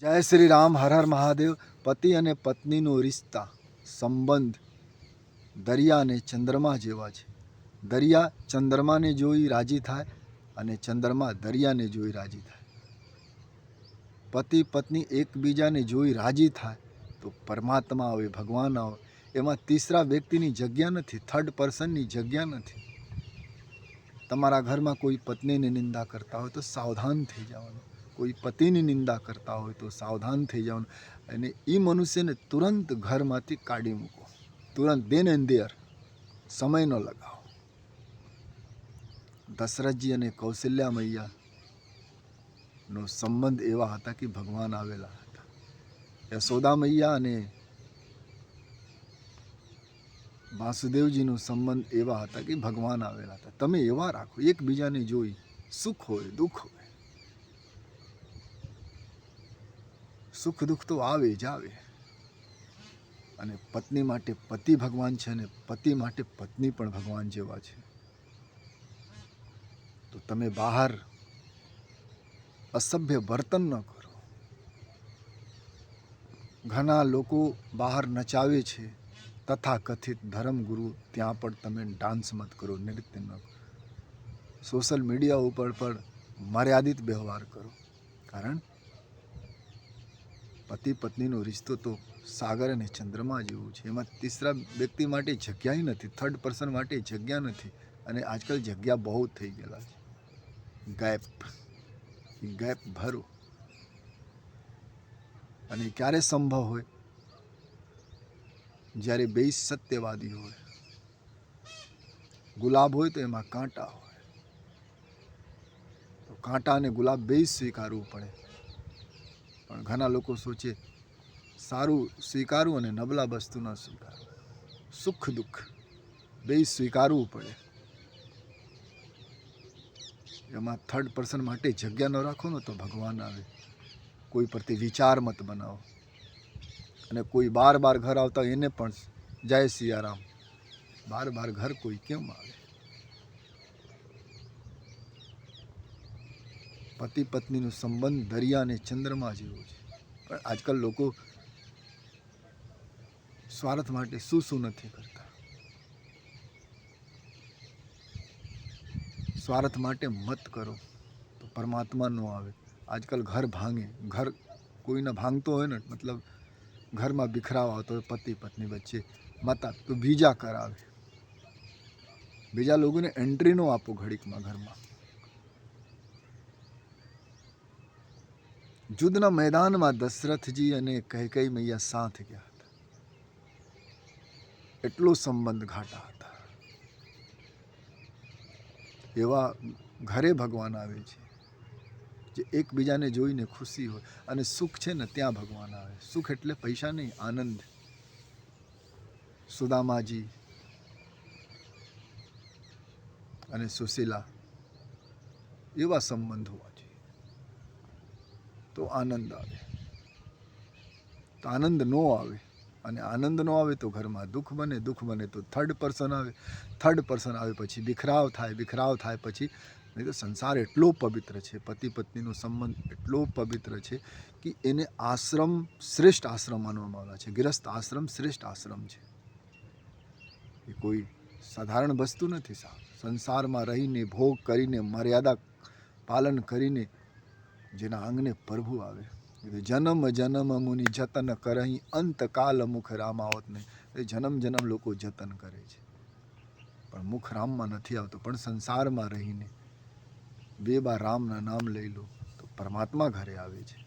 જય શ્રી રામ, હર હર મહાદેવ. પતિ અને પત્નીનો રિશ્તા, સંબંધ દરિયા અને ચંદ્રમા જેવા છે. દરિયા ચંદ્રમાને જોઈ રાજી થાય અને ચંદ્રમા દરિયાને જોઈ રાજી થાય. પતિ, પત્ની એકબીજાને જોઈ રાજી થાય તો પરમાત્મા આવે, ભગવાન આવે. એમાં તીસરા વ્યક્તિની જગ્યા નથી થર્ડ પર્સનની જગ્યા નથી. તમારા ઘરમાં કોઈ પત્નીની નિંદા કરતા હોય તો સાવધાન થઈ જવાનું. કોઈ પતિની નિંદા કરતા હોય તો સાવધાન થઈ જવાનું અને એ મનુષ્યને તુરંત ઘરમાંથી કાઢી મૂકો. તુરંત દેન એન્ડ દેર સમય ન લગાવો. દશરથજી અને કૌશલ્યા મૈયા નો સંબંધ એવા હતા કે ભગવાન આવેલા હતા. યશોદા મૈયા અને વાસુદેવજીનો સંબંધ એવા હતા કે ભગવાન આવેલા હતા. તમે એવા રાખો, એકબીજાને જોઈ સુખ હોય, દુઃખ હોય. સુખ દુઃખ તો આવે જ આવે. અને પત્ની માટે પતિ ભગવાન છે અને પતિ માટે પત્ની પણ ભગવાન જેવા છે. તો તમે બહાર અસભ્ય વર્તન ન કરો. ઘણા લોકો બહાર નચાવે છે. તથા કથિત ધર્મગુરુ ત્યાં પણ તમે ડાન્સ મત કરો, નૃત્ય ન કરો. સોશિયલ મીડિયા ઉપર પણ મર્યાદિત વ્યવહાર કરો. કારણ પતિ પત્નીનો રિશ્તો તો સાગર અને ચંદ્રમા જેવું છે. એમાં તીસરા વ્યક્તિ માટે જગ્યાએ નથી થર્ડ પર્સન માટે જગ્યા નથી અને આજકાલ જગ્યા બહુ થઈ ગયેલા છે. ગેપ ગેપ ભરો. અને ક્યારે સંભવ હોય? જ્યારે બે સત્યવાદી હોય, ગુલાબ હોય તો એમાં કાંટા હોય. તો કાંટા અને ગુલાબ બે સ્વીકારવું પડે. પણ ઘણા લોકો સોચે, સારું સ્વીકારવું અને નબળા વસ્તુ ન સ્વીકારવું સુખ દુઃખ બે સ્વીકારવું પડે. એમાં થર્ડ પર્સન માટે જગ્યા ન રાખો ને તો ભગવાન આવે. કોઈ પરથી વિચાર મત બનાવો. અને કોઈ બાર બાર ઘર આવતા એને પણ જય સિયારામ. બાર બાર ઘર કોઈ કેમ આવે? પતિ પત્નીનો સંબંધ દરિયા અને ચંદ્રમા જેવો છે. પણ આજકાલ લોકો સ્વાર્થ માટે શું શું નથી કરતા? સ્વાર્થ માટે મત કરો તો પરમાત્મા ન આવે. આજકાલ ઘર ભાંગે. ઘર કોઈને ભાંગતો હોય ને, મતલબ ઘરમાં બિખરાવ આવતો હોય પતિ પત્ની વચ્ચે, માતા તો બીજા કરાવે. બીજા લોકોને એન્ટ્રી ન આપો ઘડીકમાં ઘરમાં. યુદ્ધના મેદાનમાં દશરથજી અને કૈકેયી મૈયા સાથ ગયા હતા. એટલો સંબંધ ઘાટા હતા. એવા ઘરે ભગવાન આવે છે, જે એકબીજાને જોઈને ખુશી હોય અને સુખ છે ને ત્યાં ભગવાન આવે. સુખ એટલે પૈસા નહીં, આનંદ. સુદામાજી અને સુશીલા એવા સંબંધ જોઈએ તો આનંદ આવે. તો આનંદ ન આવે અને આનંદ ન આવે તો ઘરમાં દુઃખ બને દુઃખ બને તો થર્ડ પર્સન આવે. થર્ડ પર્સન આવે પછી બિખરાવ થાય બિખરાવ થાય પછી નહીં તો સંસાર એટલો પવિત્ર છે, પતિ પત્નીનો સંબંધ એટલો પવિત્ર છે કે એને આશ્રમ શ્રેષ્ઠ આશ્રમ માનવામાં આવ્યા છે. ગૃહસ્થ આશ્રમ શ્રેષ્ઠ આશ્રમ છે. એ કોઈ સાધારણ વસ્તુ નથી સાહેબ. સંસારમાં રહીને ભોગ કરીને, મર્યાદા પાલન કરીને જેના અંગને પ્રભુ આવે. એટલે જન્મ જન્મ મુનિ જતન કરહી અંતકાલ મુખ રામાવત નહીં એ જન્મ જન્મ લોકો જતન કરે છે. પણ મુખ રામમાં નથી આવતો, પણ સંસારમાં રહીને બે બાર રામના નામ લઈ લો, તો પરમાત્મા ઘરે આવે છે.